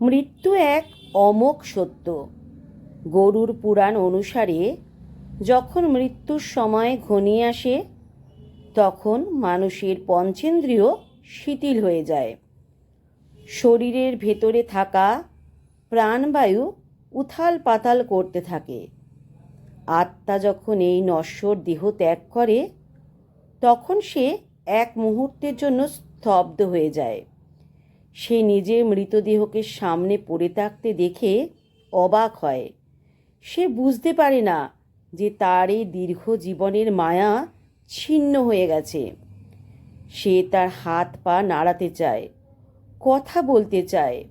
মৃত্যু এক অমোঘ সত্য। গরুর পুরাণ অনুসারে যখন মৃত্যুর সময় ঘনিয়ে আসে, তখন মানুষের পঞ্চেন্দ্রিয় শিথিল হয়ে যায়। শরীরের ভেতরে থাকা প্রাণবায়ু উথাল পাতাল করতে থাকে। আত্মা যখন এই নশ্বর দেহ ত্যাগ করে, তখন সে এক মুহূর্তের জন্য স্তব্ধ হয়ে যায়। সে নিজের মৃতদেহকে সামনে পড়ে থাকতে দেখে অবাক হয়। সে বুঝতে পারে না যে তার এই দীর্ঘ জীবনের মায়া ছিন্ন হয়ে গেছে। সে তার হাত পা নাড়াতে চায়, কথা বলতে চায়,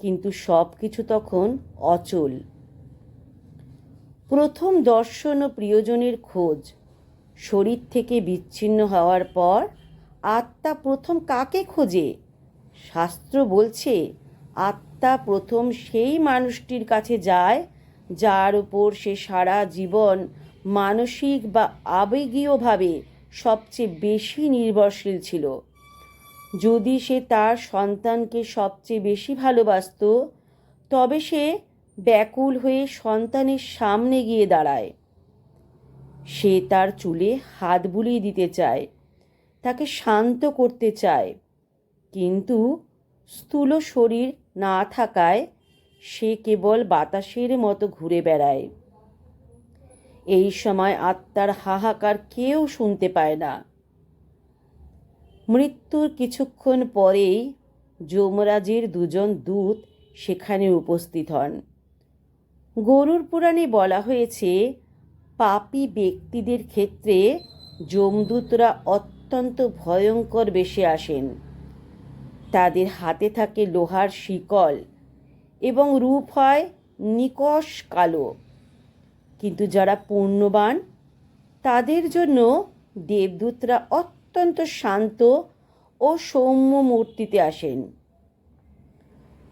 কিন্তু সব কিছু তখন অচল। প্রথম দর্শন ও প্রিয়জনের খোঁজ, শরীর থেকে বিচ্ছিন্ন হওয়ার পর আত্মা প্রথম কাকে খোঁজে? শাস্ত্র বলছে, আত্মা প্রথম সেই মানুষটির কাছে যায়, যার উপর সে সারা জীবন মানসিক বা আবেগীয়ভাবে সবচেয়ে বেশি নির্ভরশীল ছিল। যদি সে তার সন্তানকে সবচেয়ে বেশি ভালোবাসত, তবে সে ব্যাকুল হয়ে সন্তানের সামনে গিয়ে দাঁড়ায়। সে তার চুলে হাত বুলিয়ে দিতে চায়, তাকে শান্ত করতে চায়। কিন্তু স্থূল শরীর না থাকায় সে কেবল বাতাসের মতো ঘুরে বেড়ায়। এই সময় আত্মার হাহাকার কেউ শুনতে পায় না। মৃত্যুর কিছুক্ষণ পরেই যমরাজের দুজন দূত সেখানে উপস্থিত হন। গরুর পুরাণে বলা হয়েছে, পাপী ব্যক্তিদের ক্ষেত্রে যমদূতরা অত্যন্ত ভয়ঙ্কর বেশে আসেন। তাদের হাতে থাকে লোহার শিকল এবং রূপ হয় নিকষ কালো। কিন্তু যারা পুণ্যবান তাদের জন্য দেবদূতরা অত্যন্ত শান্ত ও সৌম্য মূর্তিতে আসেন।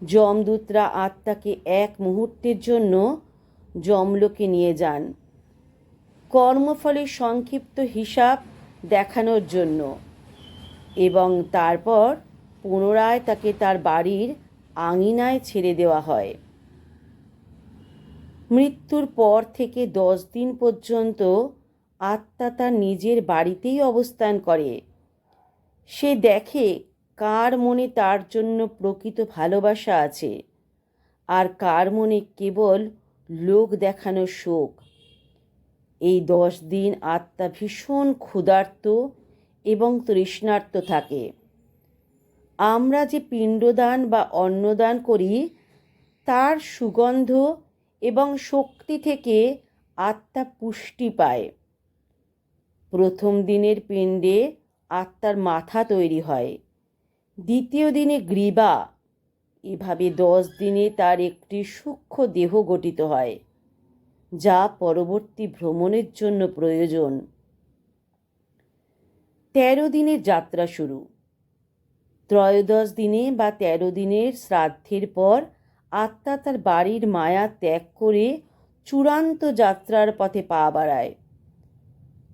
যমদূতরা আত্মাকে এক মুহূর্তের জন্য যমলোকে নিয়ে যান। কর্মফলে সংক্ষিপ্ত হিসাব দেখানোর জন্য এবং তারপর পুনরায় তাকে তার বাড়ির আঙিনায় ছেড়ে দেওয়া হয়। মৃত্যুর পর থেকে দশ দিন পর্যন্ত আত্মা তার নিজের বাড়িতেই অবস্থান করে। সে দেখে কার মনে তার জন্য প্রকৃত ভালোবাসা আছে, আর কার মনে কেবল লোক দেখানো শোক। এই দশ দিন আত্মা ভীষণ ক্ষুধার্ত এবং তৃষ্ণার্ত থাকে। আমরা যে পিণ্ডদান বা অন্নদান করি, তার সুগন্ধ এবং শক্তি থেকে আত্মা পুষ্টি পায়। প্রথম দিনের পিণ্ডে আত্মার মাথা তৈরি হয়। দ্বিতীয় দিনে গ্রীবা। এভাবে দশ দিনে তার একটি সূক্ষ্ম দেহ গঠিত হয়, যা পরবর্তী ভ্রমণের জন্য প্রয়োজন। তেরো দিনের যাত্রা শুরু। ত্রয়োদশ দিনে বা তেরো দিনের শ্রাদ্ধের পর আত্মা তার বাড়ির মায়া ত্যাগ করে চূড়ান্ত যাত্রার পথে পা বাড়ায়।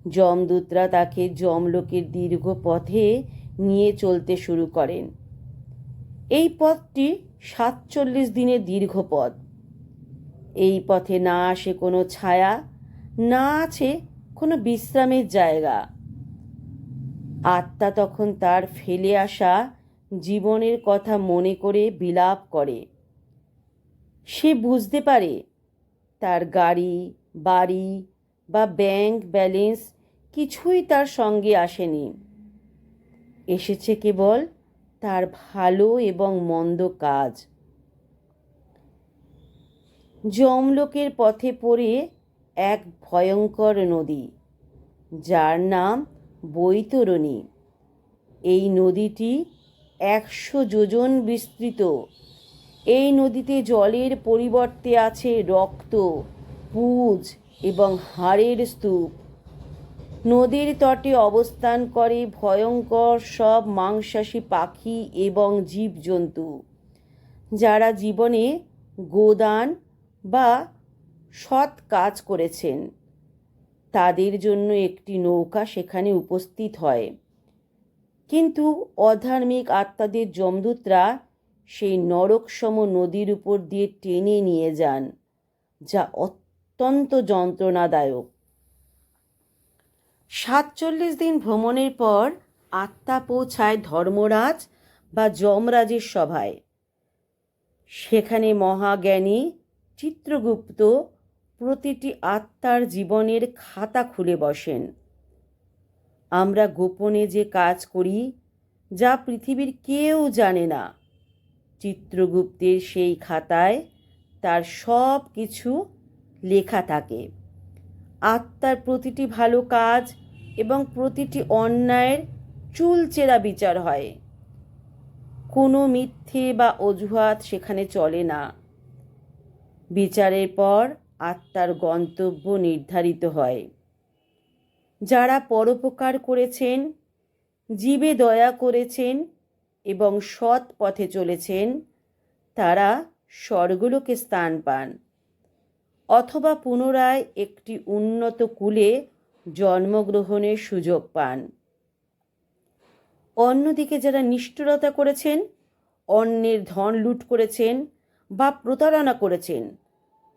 যমদূতরা তাকে যমলোকের দীর্ঘ পথে নিয়ে চলতে শুরু করেন। এই পথটি সাতচল্লিশ দিনের দীর্ঘ পথ। এই পথে না আসে কোনো ছায়া, না আছে কোনো বিশ্রামের জায়গা। আত্মা তখন তার ফেলে আসা জীবনের কথা মনে করে বিলাপ করে। সে বুঝতে পারে তার গাড়ি, বাড়ি বা ব্যাংক ব্যালেন্স কিছুই তার সঙ্গে আসেনি। এসেছে কেবল তার ভালো এবং মন্দ কাজ। যমলোকের পথে পড়ে এক ভয়ঙ্কর নদী, যার নাম বৈতরণী। এই নদীটি একশো যোজন বিস্তৃত। এই নদীতে জলের পরিবর্তে আছে রক্ত, পুজ এবং হাড়ের স্তূপ। নদীর তটে অবস্থান করে ভয়ঙ্কর সব মাংসাশী পাখি এবং জীবজন্তু, যারা জীবনে গোদান বা সৎ কাজ করেছেন। তাদের জন্য একটি নৌকা সেখানে উপস্থিত হয়। কিন্তু অধার্মিক আত্মাদের যমদূতরা সেই নরকসম নদীর উপর দিয়ে টেনে নিয়ে যান, যা অত্যন্ত যন্ত্রণাদায়ক। সাতচল্লিশ দিন ভ্রমণের পর আত্মা পৌঁছায় ধর্মরাজ বা যমরাজের সভায়। সেখানে মহাজ্ঞানী চিত্রগুপ্ত প্রতিটি আত্মার জীবনের খাতা খুলে বসেন। আমরা গোপনে যে কাজ করি, যা পৃথিবীর কেউ জানে না। চিত্রগুপ্তের সেই খাতায় তার সব কিছু লেখা থাকে। আত্মার প্রতিটি ভালো কাজ এবং প্রতিটি অন্যায়ের চুলচেরা বিচার হয়। কোনো মিথ্যে বা অজুহাত সেখানে চলে না। বিচারের পর আত্মার গন্তব্য নির্ধারিত হয়। যারা পরোপকার করেছেন, জীবে দয়া করেছেন এবং সৎ পথে চলেছেন, তারা স্বর্গলোকে স্থান পান। অথবা পুনরায় একটি উন্নত কুলে জন্মগ্রহণের সুযোগ পান। অন্যদিকে যারা নিষ্ঠুরতা করেছেন, অন্যের ধন লুট করেছেন বা প্রতারণা করেছেন,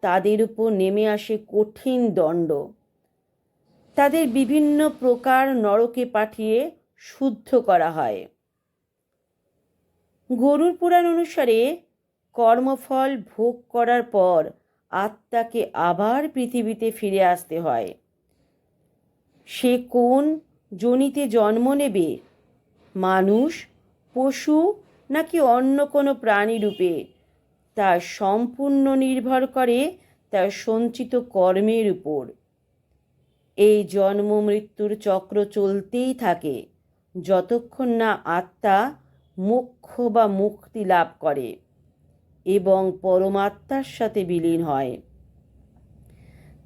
তাদের উপর নেমে আসে কঠিন দণ্ড। তাদের বিভিন্ন প্রকার নরকে পাঠিয়ে শুদ্ধ করা হয়। গরুর পুরাণ অনুসারে কর্মফল ভোগ করার পর আত্মাকে আবার পৃথিবীতে ফিরে আসতে হয়। সে কোন জনিতে জন্ম নেবে? মানুষ, পশু নাকি অন্য কোনো প্রাণী রূপে? তা সম্পূর্ণ নির্ভর করে তার সঞ্চিত কর্মের উপর। এই জন্ম মৃত্যুর চক্র চলতেই থাকে। যতক্ষণ না আত্মা মোক্ষ বা মুক্তি লাভ করে এবং পরমাত্মার সাথে বিলীন হয়।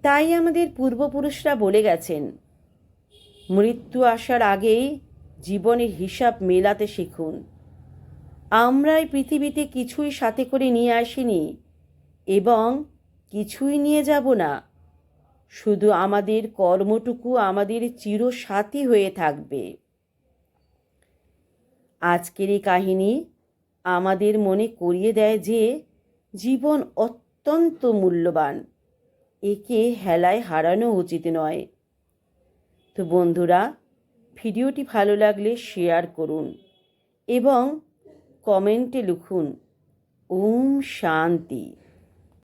তাই আমাদের পূর্বপুরুষরা বলে গেছেন, মৃত্যু আসার আগেই জীবনের হিসাব মেলাতে শিখুন। আমরা এই পৃথিবীতে কিছুই সাথে করে নিয়ে আসিনি এবং কিছুই নিয়ে যাব না। শুধু আমাদের কর্মটুকু আমাদের চিরসাথী হয়ে থাকবে। আজকের এই কাহিনী আমাদের মনে করিয়ে দেয় যে জীবন অত্যন্ত মূল্যবান, একে হেলায় হারানো উচিত নয়। তো বন্ধুরা, ভিডিওটি ভালো লাগলে শেয়ার করুন এবং কমেন্টে লিখুন, ওম শান্তি।